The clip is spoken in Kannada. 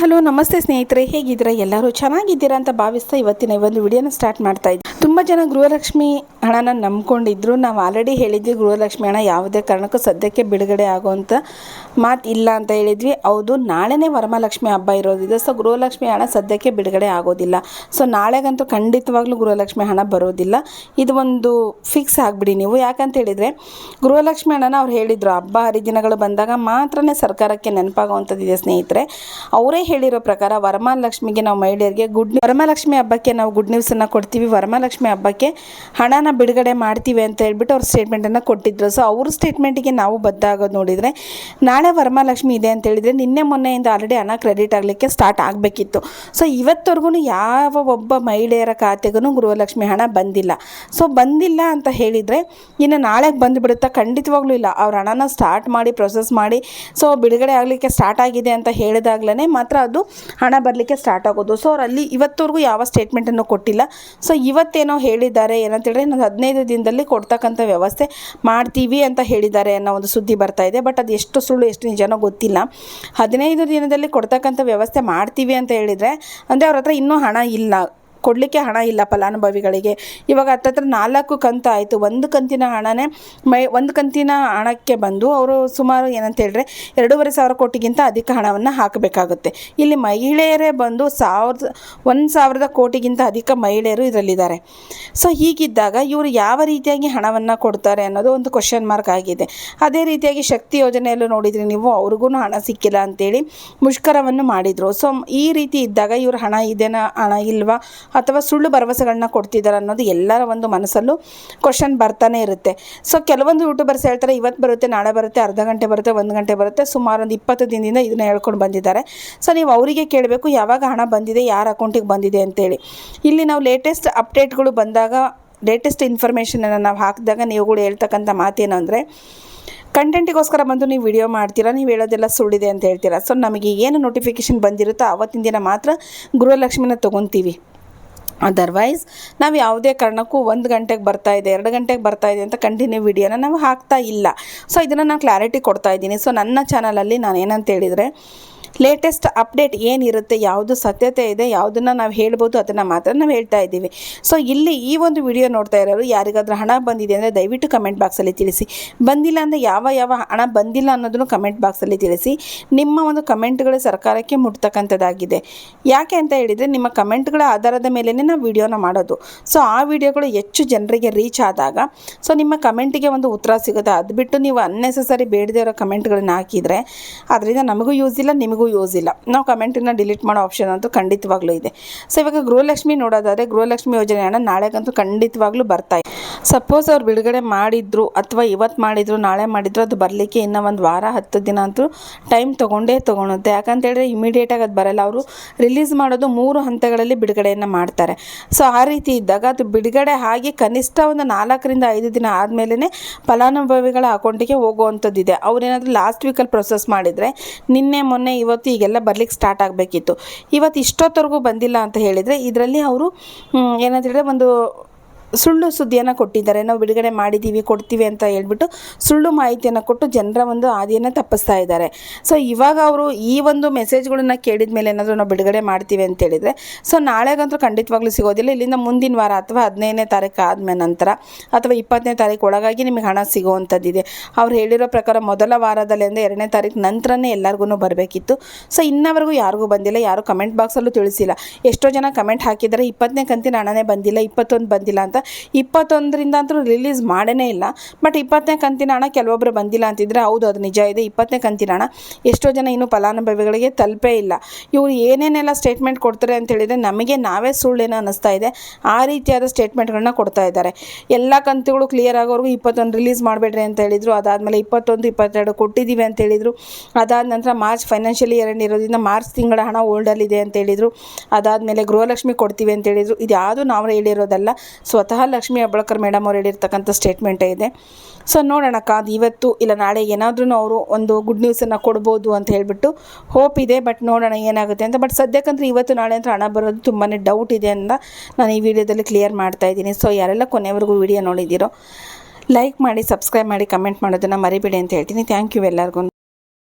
ಹಲೋ, ನಮಸ್ತೆ ಸ್ನೇಹಿತರೆ. ಹೇಗಿದ್ದೀರಾ? ಎಲ್ಲರೂ ಚೆನ್ನಾಗಿದ್ದೀರಾ ಅಂತ ಭಾವಿಸ್ತಾ ಇವತ್ತಿನ ಈ ಒಂದು ವಿಡಿಯೋನ ಸ್ಟಾರ್ಟ್ ಮಾಡ್ತಾ ಇದ್ದೆ. ತುಂಬ ಜನ ಗೃಹಲಕ್ಷ್ಮಿ ಹಣನ ನಂಬ್ಕೊಂಡಿದ್ರು. ನಾವು ಆಲ್ರೆಡಿ ಹೇಳಿದ್ವಿ ಗೃಹಲಕ್ಷ್ಮಿ ಹಣ ಯಾವುದೇ ಕಾರಣಕ್ಕೂ ಸದ್ಯಕ್ಕೆ ಬಿಡುಗಡೆ ಆಗುವಂಥ ಮಾತು ಇಲ್ಲ ಅಂತ ಹೇಳಿದ್ವಿ. ಹೌದು, ನಾಳೆನೇ ವರಮಹಾಲಕ್ಷ್ಮಿ ಹಬ್ಬ ಇರೋದಿದೆ. ಸೊ ಗೃಹಲಕ್ಷ್ಮಿ ಹಣ ಸದ್ಯಕ್ಕೆ ಬಿಡುಗಡೆ ಆಗೋದಿಲ್ಲ. ಸೊ ನಾಳೆಗಂತೂ ಖಂಡಿತವಾಗ್ಲೂ ಗೃಹಲಕ್ಷ್ಮಿ ಹಣ ಬರೋದಿಲ್ಲ. ಇದು ಒಂದು ಫಿಕ್ಸ್ ಆಗಿಬಿಡಿ ನೀವು. ಯಾಕಂತ ಹೇಳಿದರೆ, ಗೃಹಲಕ್ಷ್ಮಿ ಹಣನ ಅವ್ರು ಹೇಳಿದರು, ಹಬ್ಬ ಹರಿದಿನಗಳು ಬಂದಾಗ ಮಾತ್ರನೇ ಸರ್ಕಾರಕ್ಕೆ ನೆನಪಾಗುವಂಥದ್ದಿದೆ ಸ್ನೇಹಿತರೆ. ಅವರೇ ಹೇಳಿರೋ ಪ್ರಕಾರ ವರಮಹಾಲಕ್ಷ್ಮಿಗೆ ನಾವು ಮಹಿಳೆಯರಿಗೆ ಗುಡ್ ವರಮಹಾಲಕ್ಷ್ಮಿ ಹಬ್ಬಕ್ಕೆ ನಾವು ಗುಡ್ ನ್ಯೂಸನ್ನು ಕೊಡ್ತೀವಿ. ವರಮಹಾಲಕ್ಷ್ಮಿ ಹಬ್ಬಕ್ಕೆ ಹಣನ ಬಿಡುಗಡೆ ಮಾಡ್ತೀವಿ ಅಂತ ಹೇಳ್ಬಿಟ್ಟು ಅವ್ರ ಸ್ಟೇಟ್ಮೆಂಟನ್ನು ಕೊಟ್ಟಿದ್ರು. ಸೊ ಅವ್ರ ಸ್ಟೇಟ್ಮೆಂಟಿಗೆ ನಾವು ಬದ್ಧ ಆಗೋದು ನೋಡಿದರೆ ನಾಳೆ ವರಮಹಾಲಕ್ಷ್ಮಿ ಇದೆ ಅಂತ ಹೇಳಿದರೆ ನಿನ್ನೆ ಮೊನ್ನೆಯಿಂದ ಆಲ್ರೆಡಿ ಹಣ ಕ್ರೆಡಿಟ್ ಆಗಲಿಕ್ಕೆ ಸ್ಟಾರ್ಟ್ ಆಗಬೇಕಿತ್ತು. ಸೊ ಇವತ್ತವರೆಗೂ ಯಾವ ಒಬ್ಬ ಮಹಿಳೆಯರ ಖಾತೆಗೂ ಗೃಹಲಕ್ಷ್ಮಿ ಹಣ ಬಂದಿಲ್ಲ. ಸೊ ಬಂದಿಲ್ಲ ಅಂತ ಹೇಳಿದರೆ ಇನ್ನು ನಾಳೆಗೆ ಬಂದುಬಿಡುತ್ತಾ ಖಂಡಿತವಾಗ್ಲೂ ಇಲ್ಲ. ಅವ್ರ ಹಣನ ಸ್ಟಾರ್ಟ್ ಮಾಡಿ ಪ್ರೊಸೆಸ್ ಮಾಡಿ ಸೊ ಬಿಡುಗಡೆ ಆಗಲಿಕ್ಕೆ ಸ್ಟಾರ್ಟ್ ಆಗಿದೆ ಅಂತ ಹೇಳಿದಾಗಲೇ ಮಾತ್ರ ಅದು ಹಣ ಬರಲಿಕ್ಕೆ ಸ್ಟಾರ್ಟ್ ಆಗೋದು. ಸೊ ಅವರಲ್ಲಿ ಇವತ್ತವರೆಗೂ ಯಾವ ಸ್ಟೇಟ್ಮೆಂಟನ್ನು ಕೊಟ್ಟಿಲ್ಲ. ಸೊ ಇವತ್ತೇನೋ ಹೇಳಿದ್ದಾರೆ ಏನಂತೇಳಿದ್ರೆ ಇನ್ನೊಂದು ಹದಿನೈದು ದಿನದಲ್ಲಿ ಕೊಡ್ತಕ್ಕಂಥ ವ್ಯವಸ್ಥೆ ಮಾಡ್ತೀವಿ ಅಂತ ಹೇಳಿದ್ದಾರೆ ಅನ್ನೋ ಒಂದು ಸುದ್ದಿ ಬರ್ತಾ ಇದೆ. ಬಟ್ ಅದು ಎಷ್ಟು ಸುಳ್ಳು, ಎಷ್ಟು ನಿಜನೋ ಗೊತ್ತಿಲ್ಲ. ಹದಿನೈದು ದಿನದಲ್ಲಿ ಕೊಡ್ತಕ್ಕಂಥ ವ್ಯವಸ್ಥೆ ಮಾಡ್ತೀವಿ ಅಂತ ಹೇಳಿದರೆ, ಅಂದರೆ ಅವ್ರ ಹತ್ರ ಇನ್ನೂ ಹಣ ಇಲ್ಲ. ಕೊಡಲಿಕ್ಕೆ ಹಣ ಇಲ್ಲ ಫಲಾನುಭವಿಗಳಿಗೆ. ಇವಾಗ ಹತ್ತತ್ರ ನಾಲ್ಕು ಕಂತು ಆಯಿತು. ಒಂದು ಕಂತಿನ ಹಣನೇ ಮೈ, ಒಂದು ಕಂತಿನ ಹಣಕ್ಕೆ ಬಂದು ಅವರು ಸುಮಾರು ಏನಂತ ಹೇಳಿದ್ರೆ ಎರಡೂವರೆ ಸಾವಿರ ಕೋಟಿಗಿಂತ ಅಧಿಕ ಹಣವನ್ನು ಹಾಕಬೇಕಾಗುತ್ತೆ. ಇಲ್ಲಿ ಮಹಿಳೆಯರೇ ಬಂದು ಸಾವಿರದ, ಒಂದು ಸಾವಿರದ ಕೋಟಿಗಿಂತ ಅಧಿಕ ಮಹಿಳೆಯರು ಇದರಲ್ಲಿದ್ದಾರೆ. ಸೊ ಹೀಗಿದ್ದಾಗ ಇವರು ಯಾವ ರೀತಿಯಾಗಿ ಹಣವನ್ನು ಕೊಡ್ತಾರೆ ಅನ್ನೋದು ಒಂದು ಕ್ವಶನ್ ಮಾರ್ಕ್ ಆಗಿದೆ. ಅದೇ ರೀತಿಯಾಗಿ ಶಕ್ತಿ ಯೋಜನೆಯಲ್ಲೂ ನೋಡಿದರೆ ನೀವು ಅವ್ರಿಗೂ ಹಣ ಸಿಕ್ಕಿಲ್ಲ ಅಂತೇಳಿ ಮುಷ್ಕರವನ್ನು ಮಾಡಿದರು. ಸೊ ಈ ರೀತಿ ಇದ್ದಾಗ ಇವರು ಹಣ ಇದೇನಾ, ಹಣ ಇಲ್ವಾ ಅಥವಾ ಸುಳ್ಳು ಭರವಸೆಗಳನ್ನ ಕೊಡ್ತಿದ್ದಾರೆ ಅನ್ನೋದು ಎಲ್ಲರ ಒಂದು ಮನಸ್ಸಲ್ಲೂ ಕ್ವಶನ್ ಬರ್ತಾನೆ ಇರುತ್ತೆ. ಸೊ ಕೆಲವೊಂದು ಯೂಟ್ಯೂಬರ್ಸ್ ಹೇಳ್ತಾರೆ ಇವತ್ತು ಬರುತ್ತೆ, ನಾಳೆ ಬರುತ್ತೆ, ಅರ್ಧ ಗಂಟೆ ಬರುತ್ತೆ, ಒಂದು ಗಂಟೆ ಬರುತ್ತೆ, ಸುಮಾರು ಒಂದು ಇಪ್ಪತ್ತು ದಿನದಿಂದ ಇದನ್ನ ಹೇಳ್ಕೊಂಡು ಬಂದಿದ್ದಾರೆ. ಸೊ ನೀವು ಅವರಿಗೆ ಕೇಳಬೇಕು, ಯಾವಾಗ ಹಣ ಬಂದಿದೆ, ಯಾರ ಅಕೌಂಟಿಗೆ ಬಂದಿದೆ ಅಂತೇಳಿ. ಇಲ್ಲಿ ನಾವು ಲೇಟೆಸ್ಟ್ ಅಪ್ಡೇಟ್ಗಳು ಬಂದಾಗ ಲೇಟೆಸ್ಟ್ ಇನ್ಫಾರ್ಮೇಷನನ್ನು ನಾವು ಹಾಕಿದಾಗ ನೀವುಗಳು ಹೇಳ್ತಕ್ಕಂಥ ಮಾತೇನು ಅಂದರೆ ಕಂಟೆಂಟಿಗೋಸ್ಕರ ಬಂದು ನೀವು ವಿಡಿಯೋ ಮಾಡ್ತೀರಾ, ನೀವು ಹೇಳೋದೆಲ್ಲ ಸುಳ್ಳಿದೆ ಅಂತ ಹೇಳ್ತೀರಾ. ಸೊ ನಮಗೆ ಏನು ನೋಟಿಫಿಕೇಷನ್ ಬಂದಿರುತ್ತೋ ಆವತ್ತಿನ ದಿನ ಮಾತ್ರ ಗೃಹಲಕ್ಷ್ಮಿನ ತೊಗೊತೀವಿ. ಅದರ್ವೈಸ್ ನಾವು ಯಾವುದೇ ಕಾರಣಕ್ಕೂ ಒಂದು ಗಂಟೆಗೆ ಬರ್ತಾ ಇದೆ, ಎರಡು ಗಂಟೆಗೆ ಬರ್ತಾ ಇದೆ ಅಂತ ಕಂಟಿನ್ಯೂ ವಿಡಿಯೋನ ನಾವು ಹಾಕ್ತಾ ಇಲ್ಲ. ಸೊ ಇದನ್ನು ನಾನು ಕ್ಲಾರಿಟಿ ಕೊಡ್ತಾ ಇದ್ದೀನಿ. ಸೊ ನನ್ನ ಚಾನಲಲ್ಲಿ ನಾನು ಏನಂತ ಹೇಳಿದರೆ ಲೇಟೆಸ್ಟ್ ಅಪ್ಡೇಟ್ ಏನಿರುತ್ತೆ, ಯಾವುದು ಸತ್ಯತೆ ಇದೆ, ಯಾವುದನ್ನು ನಾವು ಹೇಳ್ಬೋದು, ಅದನ್ನು ಮಾತ್ರ ನಾವು ಹೇಳ್ತಾ ಇದ್ದೀವಿ. ಸೊ ಇಲ್ಲಿ ಈ ಒಂದು ವಿಡಿಯೋ ನೋಡ್ತಾ ಇರೋರು ಯಾರಿಗಾದ್ರೂ ಹಣ ಬಂದಿದೆ ಅಂದರೆ ದಯವಿಟ್ಟು ಕಮೆಂಟ್ ಬಾಕ್ಸಲ್ಲಿ ತಿಳಿಸಿ. ಬಂದಿಲ್ಲ ಅಂದರೆ ಯಾವ ಯಾವ ಹಣ ಬಂದಿಲ್ಲ ಅನ್ನೋದನ್ನು ಕಮೆಂಟ್ ಬಾಕ್ಸಲ್ಲಿ ತಿಳಿಸಿ. ನಿಮ್ಮ ಒಂದು ಕಮೆಂಟ್ಗಳು ಸರ್ಕಾರಕ್ಕೆ ಮುಟ್ತಕ್ಕಂಥದ್ದಾಗಿದೆ. ಯಾಕೆ ಅಂತ ಹೇಳಿದರೆ, ನಿಮ್ಮ ಕಮೆಂಟ್ಗಳ ಆಧಾರದ ಮೇಲೇ ನಾವು ವಿಡಿಯೋನ ಮಾಡೋದು. ಸೊ ಆ ವಿಡಿಯೋಗಳು ಹೆಚ್ಚು ಜನರಿಗೆ ರೀಚ್ ಆದಾಗ ಸೊ ನಿಮ್ಮ ಕಮೆಂಟಿಗೆ ಒಂದು ಉತ್ತರ ಸಿಗುತ್ತೆ. ಅದು ಬಿಟ್ಟು ನೀವು ಅನ್ನೆಸೆಸರಿ ಬೇಡದೇ ಇರೋ ಕಮೆಂಟ್ಗಳನ್ನ ಹಾಕಿದರೆ, ಅದರಿಂದ ನಮಗೂ ಯೂಸ್ ಇಲ್ಲ, ನಿಮಗೂ ಯೂಸ್ ಇಲ್ಲ. ನಾವು ಕಮೆಂಟನ್ನು ಡಿಲೀಟ್ ಮಾಡೋ ಆಪ್ಷನ್ ಅಂತೂ ಖಂಡಿತವಾಗ್ಲೂ ಇದೆ. ಸೊ ಇವಾಗ ಗೃಹಲಕ್ಷ್ಮಿ ನೋಡೋದಾದರೆ ಗೃಹಲಕ್ಷ್ಮಿ ಯೋಜನೆ ಹಣ ನಾಳೆಗಂತೂ ಖಂಡಿತವಾಗ್ಲೂ ಬರ್ತಾ ಸಪೋಸ್ ಅವ್ರು ಬಿಡುಗಡೆ ಮಾಡಿದ್ರು ಅಥವಾ ಇವತ್ತು ಮಾಡಿದ್ರು, ನಾಳೆ ಮಾಡಿದ್ರು, ಅದು ಬರಲಿಕ್ಕೆ ಇನ್ನೂ ಒಂದು ವಾರ, ಹತ್ತು ದಿನ ಅಂತೂ ಟೈಮ್ ತೊಗೊಂಡೇ ತೊಗೊಳುತ್ತೆ. ಯಾಕಂತ ಹೇಳಿದ್ರೆ ಇಮಿಡಿಯೇಟಾಗಿ ಅದು ಬರಲ್ಲ. ಅವರು ರಿಲೀಸ್ ಮಾಡೋದು ಮೂರು ಹಂತಗಳಲ್ಲಿ ಬಿಡುಗಡೆಯನ್ನು ಮಾಡ್ತಾರೆ. ಸೊ ಆ ರೀತಿ ಇದ್ದಾಗ ಅದು ಬಿಡುಗಡೆ ಆಗಿ ಕನಿಷ್ಠ ಒಂದು ನಾಲ್ಕರಿಂದ ಐದು ದಿನ ಆದಮೇಲೆ ಫಲಾನುಭವಿಗಳ ಅಕೌಂಟಿಗೆ ಹೋಗುವಂಥದ್ದಿದೆ. ಅವ್ರೇನಾದರೂ ಲಾಸ್ಟ್ ವೀಕಲ್ಲಿ ಪ್ರೊಸೆಸ್ ಮಾಡಿದರೆ, ನಿನ್ನೆ, ಮೊನ್ನೆ, ಇವತ್ತು ಈಗೆಲ್ಲ ಬರ್ಲಿಕ್ಕೆ ಸ್ಟಾರ್ಟ್ ಆಗಬೇಕಿತ್ತು. ಇವತ್ತು ಇಷ್ಟೊತ್ತವರೆಗೂ ಬಂದಿಲ್ಲ ಅಂತ ಹೇಳಿದರೆ ಇದರಲ್ಲಿ ಅವರು ಏನಂತ ಹೇಳಿದ್ರೆ ಒಂದು ಸುಳ್ಳು ಸುದ್ದಿಯನ್ನು ಕೊಟ್ಟಿದ್ದಾರೆ. ನಾವು ಬಿಡುಗಡೆ ಮಾಡಿದ್ದೀವಿ, ಕೊಡ್ತೀವಿ ಅಂತ ಹೇಳ್ಬಿಟ್ಟು ಸುಳ್ಳು ಮಾಹಿತಿಯನ್ನು ಕೊಟ್ಟು ಜನರ ಒಂದು ಹಾದಿಯನ್ನು ತಪ್ಪಿಸ್ತಾ ಇದ್ದಾರೆ. ಸೊ ಇವಾಗ ಅವರು ಈ ಒಂದು ಮೆಸೇಜ್ಗಳನ್ನ ಕೇಳಿದ ಮೇಲೆ ಏನಾದರೂ ನಾವು ಬಿಡುಗಡೆ ಮಾಡ್ತೀವಿ ಅಂತ ಹೇಳಿದರೆ ಸೊ ನಾಳೆಗಂತೂ ಖಂಡಿತವಾಗ್ಲೂ ಸಿಗೋದಿಲ್ಲ. ಇಲ್ಲಿಂದ ಮುಂದಿನ ವಾರ ಅಥವಾ ಹದಿನೈದನೇ ತಾರೀಕು ಆದಮೇಲೆ ನಂತರ ಅಥವಾ ಇಪ್ಪತ್ತನೇ ತಾರೀಕು ಒಳಗಾಗಿ ನಿಮಗೆ ಹಣ ಸಿಗುವಂಥದ್ದಿದೆ ಅವ್ರು ಹೇಳಿರೋ ಪ್ರಕಾರ ಮೊದಲ ವಾರದಲ್ಲಿ ಅಂದರೆ ಎರಡನೇ ತಾರೀಕು ನಂತರನೇ ಎಲ್ಲರಿಗೂ ಬರಬೇಕಿತ್ತು. ಸೊ ಇನ್ನವರೆಗೂ ಯಾರಿಗೂ ಬಂದಿಲ್ಲ, ಯಾರು ಕಮೆಂಟ್ ಬಾಕ್ಸಲ್ಲೂ ತಿಳಿಸಿಲ್ಲ. ಎಷ್ಟೋ ಜನ ಕಮೆಂಟ್ ಹಾಕಿದ್ದಾರೆ, ಇಪ್ಪತ್ತನೇ ಕಂತಿನ ಹಣನೇ ಬಂದಿಲ್ಲ, ಇಪ್ಪತ್ತೊಂದು ಬಂದಿಲ್ಲ ಅಂತ ಇಪ್ಪತ್ತೊಂದರಿಂದ ಅಂತೂ ರಿಲೀಸ್ ಮಾಡೇ ಇಲ್ಲ. ಬಟ್ ಇಪ್ಪತ್ತನೇ ಕಂತಿನ ಹಣ ಕೆಲವೊಬ್ಬರು ಬಂದಿಲ್ಲ ಅಂತಿದ್ರೆ ಹೌದು, ಅದು ನಿಜ ಇದೆ. ಇಪ್ಪತ್ತನೇ ಕಂತಿನ ಹಣ ಎಷ್ಟೋ ಜನ ಇನ್ನೂ ಫಲಾನುಭವಿಗಳಿಗೆ ತಲುಪೇ ಇಲ್ಲ. ಇವರು ಏನೇನೆಲ್ಲ ಸ್ಟೇಟ್ಮೆಂಟ್ ಕೊಡ್ತಾರೆ ಅಂತ ಹೇಳಿದರೆ ನಮಗೆ ನಾವೇ ಸುಳ್ಳೇನೋ ಅನ್ನಿಸ್ತಾ ಇದೆ. ಆ ರೀತಿಯಾದ ಸ್ಟೇಟ್ಮೆಂಟ್ಗಳನ್ನ ಕೊಡ್ತಾ ಇದ್ದಾರೆ. ಎಲ್ಲ ಕಂತುಗಳು ಕ್ಲಿಯರ್ ಆಗೋವರೆಗೂ ಇಪ್ಪತ್ತೊಂದು ರಿಲೀಸ್ ಮಾಡಬೇಡ್ರಿ ಅಂತ ಹೇಳಿದರು. ಅದಾದಮೇಲೆ ಇಪ್ಪತ್ತೊಂದು, ಇಪ್ಪತ್ತೆರಡು ಕೊಟ್ಟಿದ್ದೀವಿ ಅಂತ ಹೇಳಿದರು. ಅದಾದ ನಂತರ ಮಾರ್ಚ್ ಫೈನಾನ್ಷಿಯಲ್ ಇಯರ್ ಇರೋದ್ರಿಂದ ಮಾರ್ಚ್ ತಿಂಗಳ ಹಣ ಓಲ್ಡಲ್ಲಿದೆ ಅಂತ ಹೇಳಿದರು. ಅದಾದಮೇಲೆ ಗೃಹಲಕ್ಷ್ಮಿ ಕೊಡ್ತೀವಿ ಅಂತ ಹೇಳಿದರು. ಇದು ಯಾವುದು ನಾವು ಹೇಳಿರೋದಲ್ಲ. ಸ್ವತಃ ಲಕ್ಷ್ಮೀ ಅಬ್ಬಳಕರ್ ಮೇಡಮ್ ಅವ್ರು ಹೇಳಿರ್ತಕ್ಕಂಥ ಸ್ಟೇಟ್ಮೆಂಟೇ ಇದೆ. ಸೊ ನೋಡೋಣ ಅದು ಇವತ್ತು ಇಲ್ಲ ನಾಳೆ ಏನಾದ್ರೂ ಅವರು ಒಂದು ಗುಡ್ ನ್ಯೂಸನ್ನು ಕೊಡ್ಬೋದು ಅಂತ ಹೇಳಿಬಿಟ್ಟು ಹೋಪ್ ಇದೆ ಬಟ್ ನೋಡೋಣ ಏನಾಗುತ್ತೆ ಅಂತ. ಬಟ್ ಸದ್ಯಕ್ಕಂದ್ರೆ ಇವತ್ತು ನಾಳೆ ಅಂತ ಹಣ ಬರೋದು ತುಂಬಾ ಡೌಟ್ ಇದೆ ಅಂತ ನಾನು ಈ ವಿಡಿಯೋದಲ್ಲಿ ಕ್ಲಿಯರ್ ಮಾಡ್ತಾ ಇದ್ದೀನಿ. ಸೊ ಯಾರೆಲ್ಲ ಕೊನೆವರೆಗೂ ವಿಡಿಯೋ ನೋಡಿದ್ದೀರೋ ಲೈಕ್ ಮಾಡಿ ಸಬ್ಸ್ಕ್ರೈಬ್ ಮಾಡಿ ಕಮೆಂಟ್ ಮಾಡೋದನ್ನು ಮರಿಬೇಡಿ ಅಂತ ಹೇಳ್ತೀನಿ. ಥ್ಯಾಂಕ್ ಯು ಎಲ್ಲರಿಗೂ